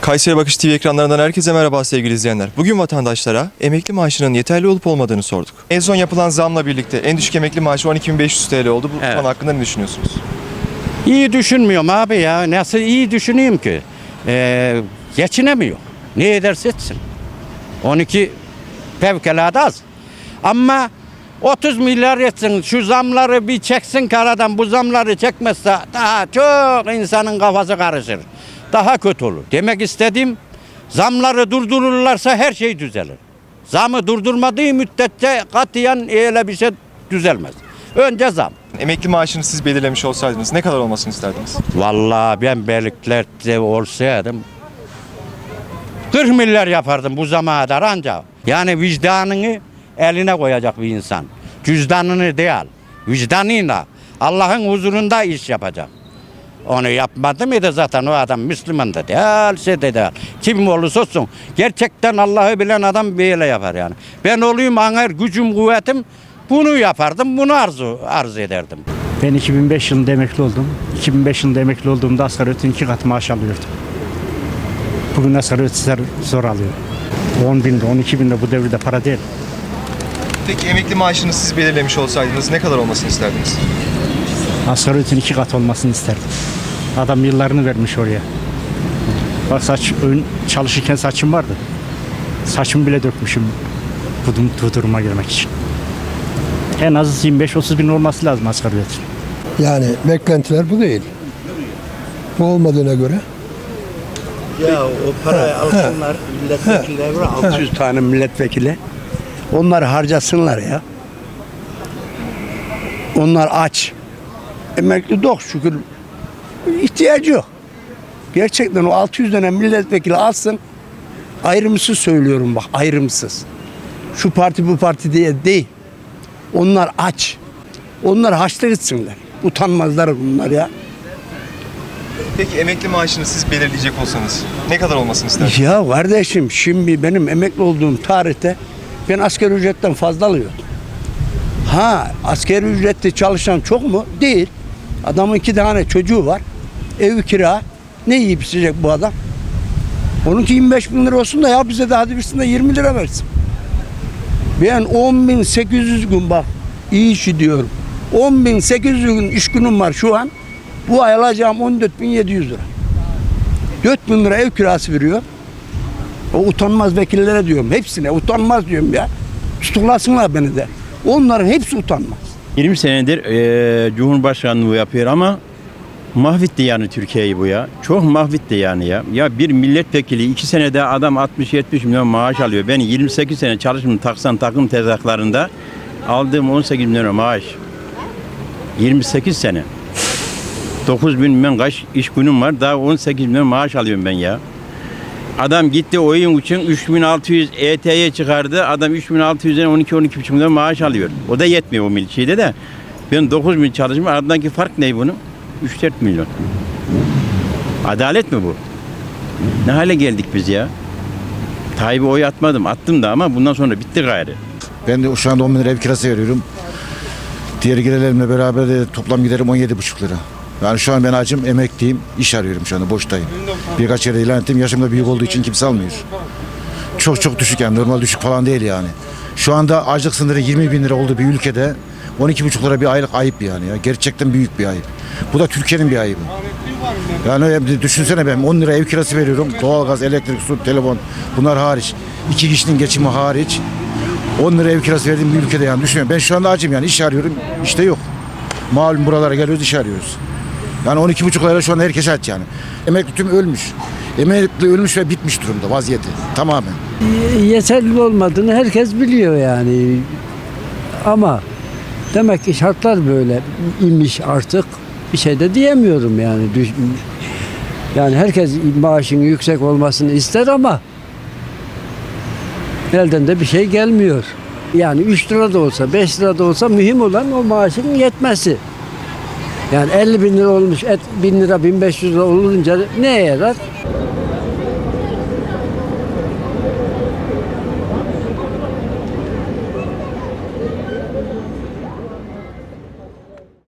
Kayseri Bakış TV ekranlarından herkese merhaba sevgili izleyenler. Bugün vatandaşlara emekli maaşının yeterli olup olmadığını sorduk. En son yapılan zamla birlikte en düşük emekli maaşı 12.500 TL oldu. Bu Evet. konu hakkında ne düşünüyorsunuz? İyi düşünmüyorum abi ya. Nasıl iyi düşüneyim ki? Ee, geçinemiyor. Ne ederse etsin. 12 fevkalade az. Ama 30 milyar etsin şu zamları bir çeksin karadan bu zamları çekmezse daha çok insanın kafası karışır. Daha kötü olur. Demek istediğim zamları durdururlarsa her şey düzelir. Zamı durdurmadığı müddetçe katiyen öyle bir şey düzelmez. Önce zam. Emekli maaşını siz belirlemiş olsaydınız ne kadar olmasını isterdiniz? Vallahi ben beyliklerde olsaydım 40 milyar yapardım bu zamana kadar anca. Yani vicdanını eline koyacak bir insan. Cüzdanını değil, vicdanıyla Allah'ın huzurunda iş yapacak. Onu yapmadı mıydı zaten o adam Müslüman da değil, şey de değil. Kim olursa olsun. Gerçekten Allah'ı bilen adam böyle yapar yani. Ben olayım anar gücüm kuvvetim bunu yapardım, bunu arzu arzu ederdim. Ben 2005 yılında emekli oldum. 2005 yılında emekli olduğumda asgari ücretin iki katı maaş alıyordum. Bugün asgari ücretler zor alıyor. 10 bin de 12 bin de bu devirde para değil. Peki emekli maaşını siz belirlemiş olsaydınız ne kadar olmasını isterdiniz? Asgari ücretin iki katı olmasını isterdim. Adam yıllarını vermiş oraya. Bak saç, ön, çalışırken saçım vardı. Saçımı bile dökmüşüm bu, bu duruma gelmek için. En az 25-30 bin olması lazım asgari ücretin. Yani beklentiler bu değil. Bu olmadığına göre Ya o parayı alsınlar milletvekilleri var 600 tane milletvekili. Onları harcasınlar ya. Onlar aç. Emekli dok şükür ihtiyacı yok. Gerçekten o 600 tane milletvekili alsın. Ayrımsız söylüyorum bak ayrımsız. Şu parti bu parti diye değil. Onlar aç. Onlar haçta gitsinler. Utanmazlar bunlar ya. Peki emekli maaşını siz belirleyecek olsanız ne kadar olmasını isterdiniz? Ya kardeşim şimdi benim emekli olduğum tarihte ben asgari ücretten fazla alıyordum. Ha asgari ücretli çalışan çok mu? Değil. Adamın iki tane çocuğu var. Ev kira. Ne yiyip içecek bu adam? Onunki 25 bin lira olsun da ya bize de hadi birisinde 20 lira versin. Ben 10.800 gün bak iyi işi diyorum. 10.800 gün iş günüm var şu an. Bu ay alacağım 14.700 lira. 4 bin lira ev kirası veriyor. O utanmaz vekillere diyorum. Hepsine utanmaz diyorum ya. Tutuklasınlar beni de. Onların hepsi utanmaz. 20 senedir eee Cumhurbaşkanlığı yapıyor ama mahvetti yani Türkiye'yi bu ya. Çok mahvetti yani ya. Ya bir milletvekili iki senede adam 60-70 milyon maaş alıyor. Ben 28 sene çalıştım taksan takım tezaklarında aldığım 18 milyon maaş. 28 sene. 9 bin ben kaç iş günüm var daha 18 milyon maaş alıyorum ben ya. Adam gitti oyun için 3600 ET'ye çıkardı. Adam 3600'den 12-12,5 milyon maaş alıyor. O da yetmiyor o mil- şeyde de. Ben 9 bin çalışma aradaki fark ne bunun? 3-4 milyon. Adalet mi bu? Ne hale geldik biz ya? Tayyip'e oy atmadım. Attım da ama bundan sonra bitti gayrı. Ben de şu anda 10 bin lira ev kirası veriyorum. Diğer gelirlerimle beraber de toplam giderim 17,5 lira. Yani şu an ben acım emekliyim, iş arıyorum şu anda boştayım. Birkaç yere ilan ettim, yaşım da büyük olduğu için kimse almıyor. Çok çok düşük yani, normal düşük falan değil yani. Şu anda açlık sınırı 20 bin lira olduğu bir ülkede 12,5 lira bir aylık ayıp yani ya. Gerçekten büyük bir ayıp. Bu da Türkiye'nin bir ayıbı. Yani düşünsene ben 10 lira ev kirası veriyorum. Doğalgaz, elektrik, su, telefon bunlar hariç. İki kişinin geçimi hariç. 10 lira ev kirası verdiğim bir ülkede yani düşünüyorum. Ben şu anda acım yani iş arıyorum. işte yok. Malum buralara geliyoruz iş arıyoruz. Yani 12,5 lira şu anda herkes aç yani. Emekli tüm ölmüş. Emekli ölmüş ve bitmiş durumda vaziyeti tamamen. yeterli olmadığını herkes biliyor yani. Ama demek ki şartlar böyle imiş artık. Bir şey de diyemiyorum yani. Yani herkes maaşın yüksek olmasını ister ama elden de bir şey gelmiyor. Yani 3 lira da olsa 5 lira da olsa mühim olan o maaşın yetmesi. Yani 50 bin lira olmuş, et, 1000 lira 1500 lira olunca neye yarar?